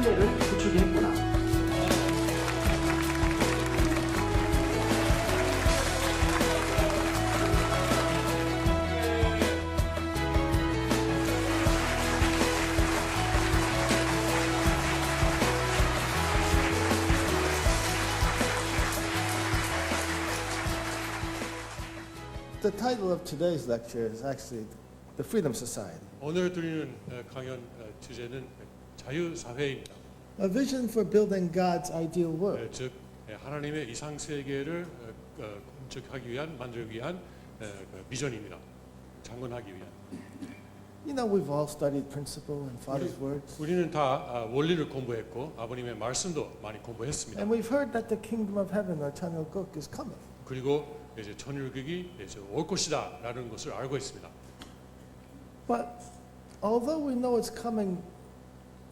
신뢰를 구축이 했구나. The title of today's lecture is actually The Freedom Society. 오늘 드리는 어, 강연 어, 주제는 자유 사회입니다. a vision for building God's ideal world. 어, 즉 예, 하나님의 이상 세계를 어, 어, 건축하기 위한 만들기 위한 어, 그 비전입니다. 장건하기 위한. You know, we've all studied principle and Father's words, 우리는 다 아, 원리를 공부했고 아버님의 말씀도 많이 공부했습니다. and we've heard that the kingdom of heaven or 천국국 is coming. 그리고 이제 천일국이 이제 올 것이다라는 것을 알고 있습니다. But although we know it's coming,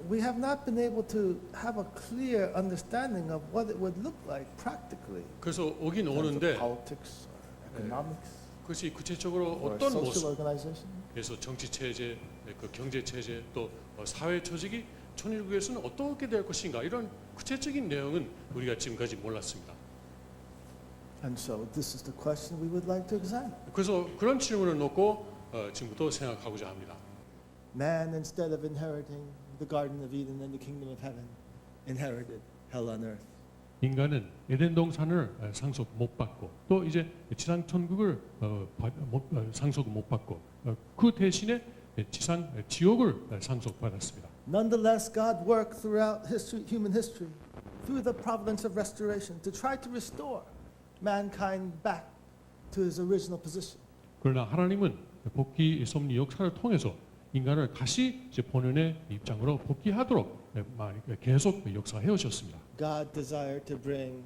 we have not been able to have a clear understanding of what it would look like practically. 그래서 오긴 in terms of 오는데 politics or economics 그것이 구체적으로 or 어떤 social 모습, organization. 그래서 정치 체제, 그 경제 체제, 또 어, 사회 조직이 천일국에서는 어떻게 될 것인가 이런 구체적인 내용은 우리가 지금까지 몰랐습니다. And so this is the question we would like to examine. 그래서 그런 질문을 놓고 어, 지금부터 생각하고자 합니다. Man, instead of inheriting the Garden of Eden and the kingdom of heaven, inherited hell on earth. 인간은 에덴 동산을 어, 상속 못 받고 또 이제 지상 천국을 어, 받- 못- 어, 상속 못 받고 어, 그 대신에 지상 어, 지옥을 어, 상속받았습니다. Nonetheless, God worked throughout history, human history through the providence of restoration to try to restore mankind back to his original position. 그러나 하나님은 복귀 섭리 역사를 통해서 인간을 다시 이제 본연의 입장으로 복귀하도록 예, 계속 역사해 오셨습니다. God desired to bring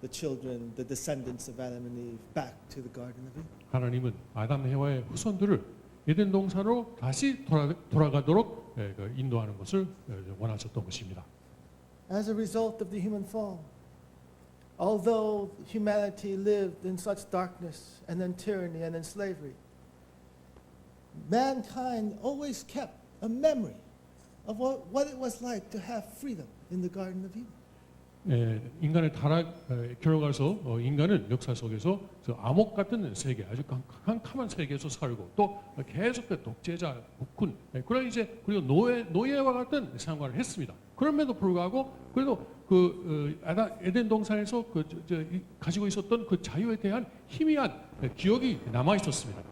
the children, the descendants of Adam and Eve, back to the Garden of Eden. 하나님은 아담 해와의 후손들을 에덴 동산으로 다시 돌아, 돌아가도록 예, 그 인도하는 것을 예, 원하셨던 것입니다. As a result of the human fall, although humanity lived in such darkness and in tyranny and in slavery, mankind always kept a memory of what, what it was like to have freedom in the Garden of Eden. 예, 인간의 타락 에, 결과서 어, 인간은 역사 속에서 저 암흑 같은 세계, 아주 캄- 캄캄한 세계에서 살고 또 계속 그 독재자, 국군, 예, 그런 이제 그리고 노예 노예와 같은 생활을 했습니다. 그럼에도 불구하고 그래도 그 어, 아다- 에덴 동산에서 그 저, 저, 이- 가지고 있었던 그 자유에 대한 희미한 예, 기억이 남아 있었습니다.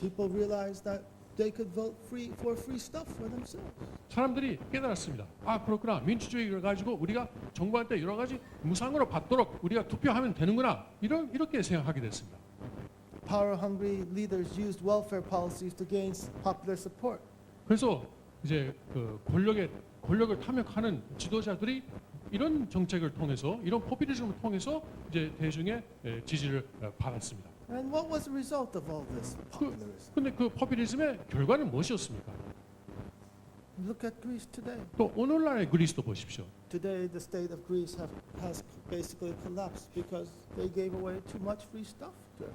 People realized that they could vote free for free stuff for themselves. 사람들이 깨달았습니다. 아 그렇구나 민주주의를 가지고 우리가 정부한테 여러 가지 무상으로 받도록 우리가 투표하면 되는구나 이런 이렇게 생각하게 됐습니다. Power hungry leaders used welfare policies to gain popular support. 그래서 이제 그 권력의 권력을 탐욕하는 지도자들이 이런 정책을 통해서 이런 포퓰리즘을 통해서 이제 대중의 에, 지지를 어, 받았습니다. And what was the result of all this popularism? 근데 그 포퓰리즘의 결과는 무엇이었습니까? Look at Greece today. 또 오늘날의 그리스도 보십시오. Today, the state of Greece have, has basically collapsed because they gave away too much free stuff. to.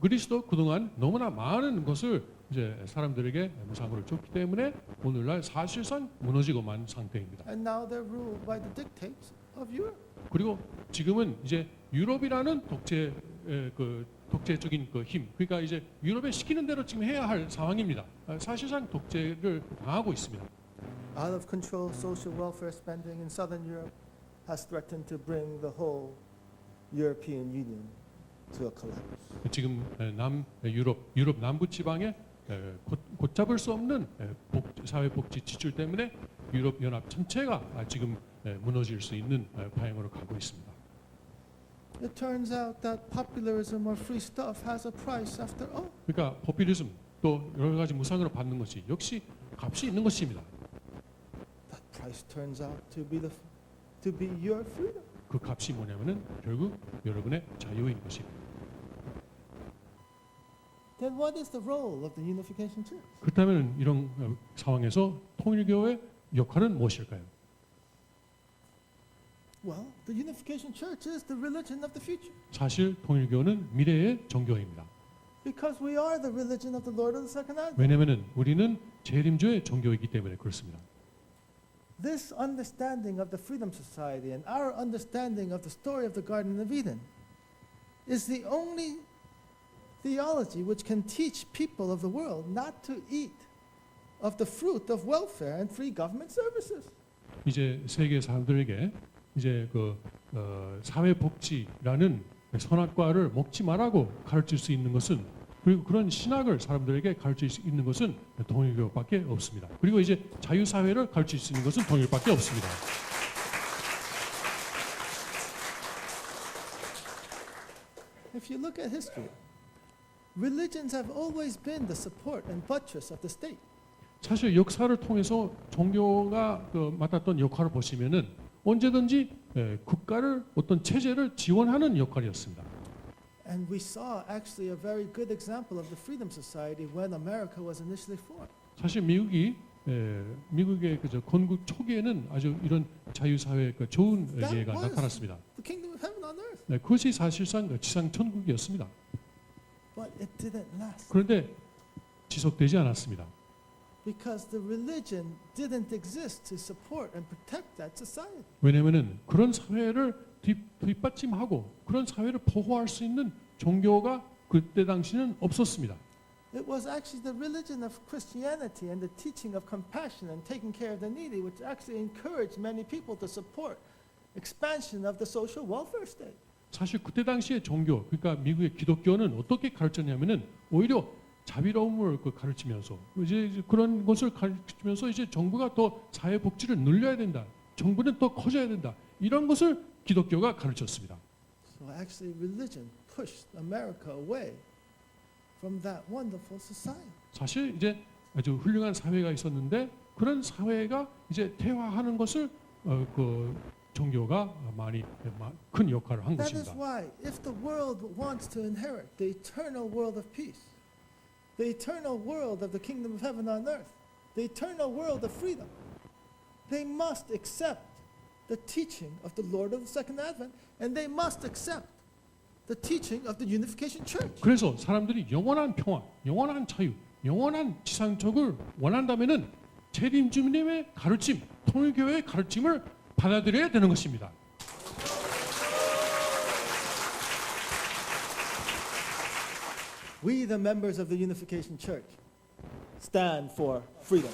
그리스도 그동안 너무나 많은 것을 이제 사람들에게 무상으로 줬기 때문에 오늘날 사실상 무너지고 만 상태입니다. And now they're ruled by the dictates of Europe. 그리고 지금은 이제 유럽이라는 독재 에, 그 독재적인 그 힘, 그러니까 이제 유럽에 시키는 대로 지금 해야 할 상황입니다. 아, 사실상 독재를 당하고 있습니다. Out of control social welfare spending in southern Europe has threatened to bring the whole European Union to a collapse. 지금 에, 남 에, 유럽 유럽 남부 지방에 곧, 곧잡을 수 없는 사회복지 지출 때문에 유럽 연합 전체가 아, 지금 에, 무너질 수 있는 에, 방향으로 가고 있습니다. It turns out that popularism or free stuff has a price after all. 그러니까 포퓰리즘 또 여러 가지 무상으로 받는 것이 역시 값이 있는 것입니다. That price turns out to be the to be your freedom. 그 값이 뭐냐면은 결국 여러분의 자유인 것입니다. Then what is the role of the Unification Church? 그렇다면 이런 어, 상황에서 통일교의 역할은 무엇일까요? Well, the Unification Church is the religion of the future 사실 통일교는 미래의 종교입니다. because we are the religion of the Lord of the second advent. 왜냐하면 우리는 재림주의 종교이기 때문에 그렇습니다. This understanding of the Freedom Society and our understanding of the story of the Garden of Eden is the only theology which can teach people of the world not to eat of the fruit of welfare and free government services. 이제 세계 사람들에게 이제 그 어, 사회복지라는 선악과를 먹지 말라고 가르칠 수 있는 것은 그리고 그런 신학을 사람들에게 가르칠 수 있는 것은 통일교밖에 없습니다. 그리고 이제 자유사회를 가르칠 수 있는 것은 통일밖에 없습니다. If you look at history, religions have always been the support and buttress of the state. 사실 역사를 통해서 종교가 그 맡았던 역할을 보시면은 언제든지 예, 국가를 어떤 체제를 지원하는 역할이었습니다. And we saw actually a very good example of the Freedom Society when America was initially formed. 사실 미국이 예, 미국의 그저 건국 초기에는 아주 이런 자유사회 그 좋은 예가 나타났습니다. The kingdom of heaven on earth. 네, 그것이 사실상 그 지상 천국이었습니다. But it didn't last 그런데 지속되지 않았습니다. Because the religion didn't exist to support and protect that society. 왜냐하면은 그런 사회를 뒷, 뒷받침하고 그런 사회를 보호할 수 있는 종교가 그때 당시는 없었습니다. It was actually the religion of Christianity and the teaching of compassion and taking care of the needy which actually encouraged many people to support expansion of the social welfare state. 사실 그때 당시의 종교, 그러니까 미국의 기독교는 어떻게 가르쳤냐면은 오히려 자비로움을 그 가르치면서 이제 그런 것을 가르치면서 이제 정부가 더 사회 복지를 늘려야 된다. 정부는 더 커져야 된다. 이런 것을 기독교가 가르쳤습니다. So actually religion pushed America away from that wonderful society. 사실 이제 아주 훌륭한 사회가 있었는데 그런 사회가 이제 퇴화하는 것을 어, 그 종교가 많이 마- 큰 역할을 한 That is 것입니다. why if the world wants to inherit the eternal world of peace, the eternal world of the kingdom of heaven on earth, the eternal world of freedom, they must accept the teaching of the Lord of the second advent and they must accept the teaching of the unification church. 그래서 사람들이 영원한 평화, 영원한 자유, 영원한 지상적을 원한다면은 재림 주님의 가르침, 통일교회의 가르침을 받아들여야 되는 것입니다. We, the members of the unification church, stand for freedom.